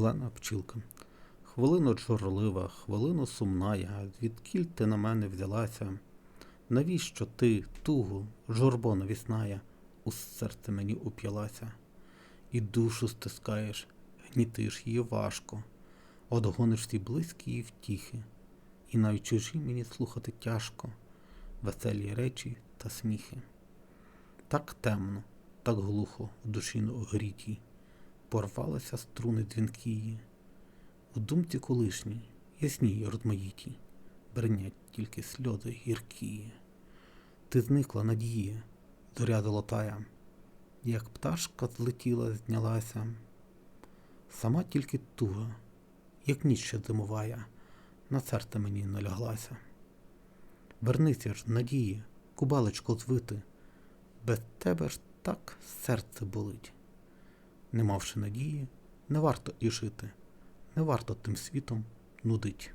Олена Пчілка. Хвилину журлива, хвилину сумна я, звідкіль ти на мене взялася? Навіщо ти, тугу, журбо навісная, у серце мені уп'ялася? І душу стискаєш, гнітиш її важко, одгониш всі близькі її втіхи, і навіть чужі мені слухати тяжко, веселі речі та сміхи. Так темно, так глухо в душі огрітій, порвалися струни дзвінкії. У думці колишній, ясній й розмаїтій, бринять тільки сльози гіркі. Ти зникла надія, зоря золотая, як пташка злетіла, знялася. Сама тільки туга, як ніч ще зимувая, на серце мені наляглася. Вернися ж, надії, кубалечко звити, без тебе ж так серце болить. Не мавши надії, не варто і жити, не варто тим світом нудить.